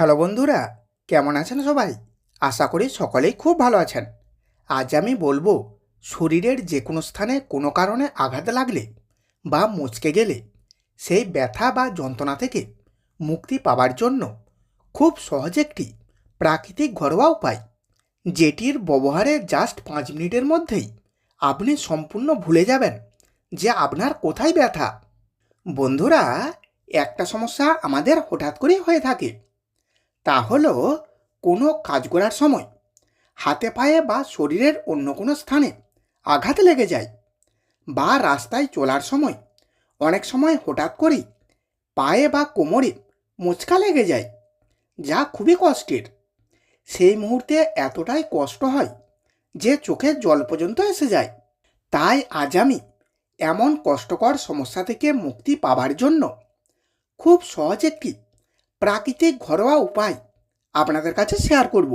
Hello বন্ধুরা, কেমন আছেন সবাই? আশা করি সকলেই খুব ভালো আছেন। আজ আমি বলব, শরীরের যে কোনো স্থানে কোনো কারণে আঘাত লাগলে বা মুচকে গেলে সেই ব্যথা বা যন্ত্রণা থেকে মুক্তি পাওয়ার জন্য খুব সহজ একটি প্রাকৃতিক ঘরোয়া উপায়, যেটির ব্যবহারে জাস্ট পাঁচ মিনিটের মধ্যেই আপনি সম্পূর্ণ ভুলে যাবেন যে আপনার কোথায় ব্যথা। বন্ধুরা, একটা সমস্যা আমাদের হঠাৎ করেই হয়ে থাকে। তা হলো কোনো কাজ করার সময় হাতে পায়ে বা শরীরের অন্য কোনো স্থানে আঘাত লেগে যায় বা রাস্তায় চলার সময় অনেক সময় হঠাৎ করেই পায়ে বা কোমরে মোচকা লেগে যায়, যা খুবই কষ্টের। সেই মুহূর্তে এতটাই কষ্ট হয় যে চোখের জল পর্যন্ত এসে যায়। তাই আজ আমি এমন কষ্টকর সমস্যা থেকে মুক্তি পাবার জন্য খুব সহজ একটি প্রাকৃতিক ঘরোয়া উপায় আপনাদের কাছে শেয়ার করব।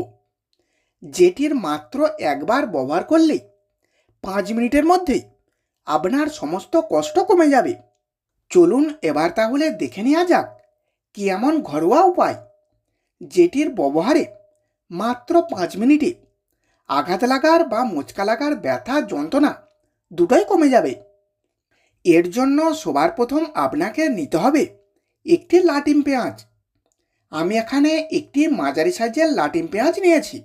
যেটির মাত্র একবার ব্যবহার করলেই পাঁচ মিনিটের মধ্যেই আপনার সমস্ত কষ্ট কমে যাবে। চলুন এবার তাহলে দেখে নেওয়া যাক কি এমন ঘরোয়া উপায় যেটির ব্যবহারে মাত্র পাঁচ মিনিটে আঘাত লাগার বা মোচকা লাগার ব্যথা, যন্ত্রণা দুটোই কমে যাবে। এর জন্য সবার প্রথম আপনাকে নিতে হবে একটি লাটিম পেঁয়াজ। আমি এখানে একটি মাঝারি সাইজের লাটিম পেঁয়াজ নিয়েছি।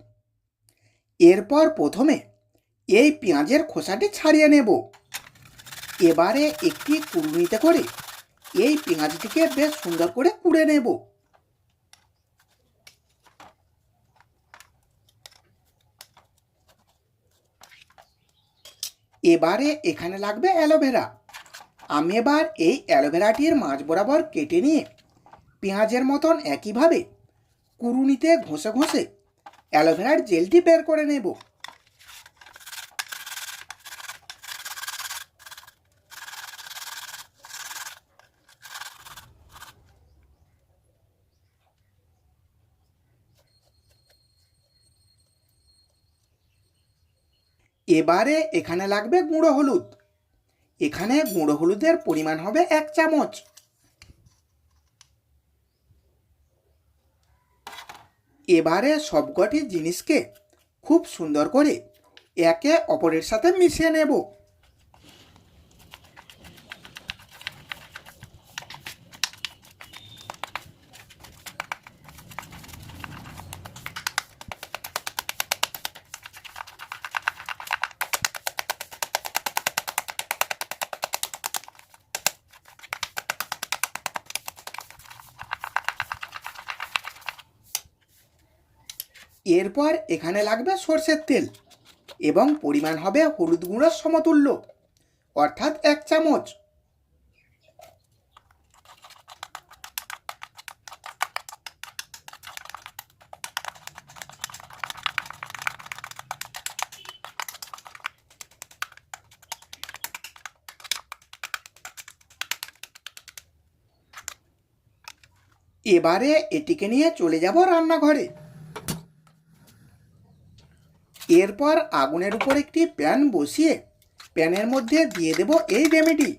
এরপর প্রথমে এই পেঁয়াজের খোসাটি ছাড়িয়ে নেব। এবারে একটি কুড়ুনিতে করে এই পেঁয়াজটিকে বেশ সুন্দর করে কুড়ে নেব। এবারে এখানে লাগবে অ্যালোভেরা। আমি এবার এই অ্যালোভেরাটির মাঝ বরাবর কেটে নিয়ে পেঁয়াজের মতন একইভাবে কুরুনিতে ঘষে ঘষে অ্যালোভেরার জেলটি বের করে নেব। এবারে এখানে লাগবে গুঁড়ো হলুদ। এখানে গুঁড়ো হলুদের পরিমাণ হবে এক চামচ। এবারে সবকটি জিনিসকে খুব সুন্দর করে একে অপরের সাথে মিশিয়ে নেব। এরপর এখানে লাগবে সর্ষের তেল এবং পরিমাণ হবে হলুদ গুঁড়োর সমতুল্য, অর্থাৎ এক চামচ। এবারে এটিকে নিয়ে চলে যাব রান্নাঘরে। এরপর আগুনের উপর একটি প্যান বসিয়ে প্যানের মধ্যে দিয়ে দেব এই রেমেডি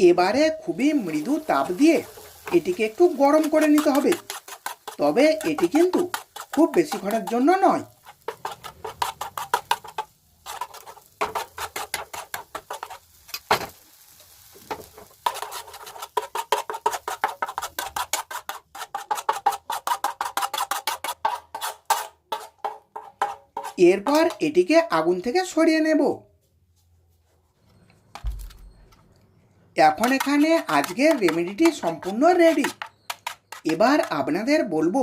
এবারে খুবই মৃদু তাপ দিয়ে এটিকে একটু গরম করে নিতে হবে। তবে এটি কিন্তু খুব বেশিক্ষণের জন্য নয়। এরপর এটিকে আগুন থেকে সরিয়ে নেব। এখন এখানে আজকের রেমেডিটি সম্পূর্ণ রেডি এবার আপনাদের বলব,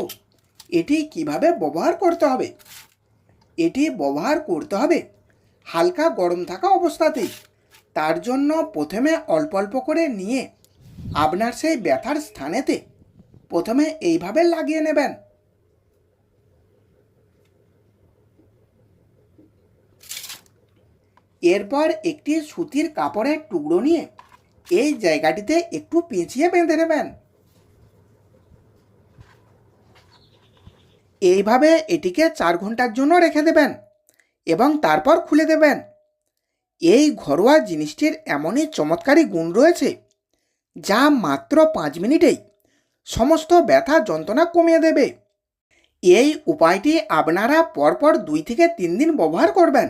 এটি কীভাবে ব্যবহার করতে হবে? এটি ব্যবহার করতে হবে হালকা গরম থাকা অবস্থাতেই। তার জন্য প্রথমে অল্প অল্প করে নিয়ে আপনার সেই ব্যথার স্থানেতে প্রথমে এইভাবে লাগিয়ে নেবেন। এরপর একটি সুতির কাপড়ের টুকরো নিয়ে এই জায়গাটিতে একটু পেঁচিয়ে বেঁধে নেবেন। এইভাবে এটিকে চার ঘণ্টার জন্য রেখে দেবেন এবং তারপর খুলে দেবেন। এই ঘরোয়া জিনিসটির এমনই চমৎকারী গুণ রয়েছে যা মাত্র পাঁচ মিনিটেই সমস্ত ব্যথা যন্ত্রণা কমিয়ে দেবে। এই উপায়টি আপনারা পরপর দুই থেকে তিন দিন ব্যবহার করবেন।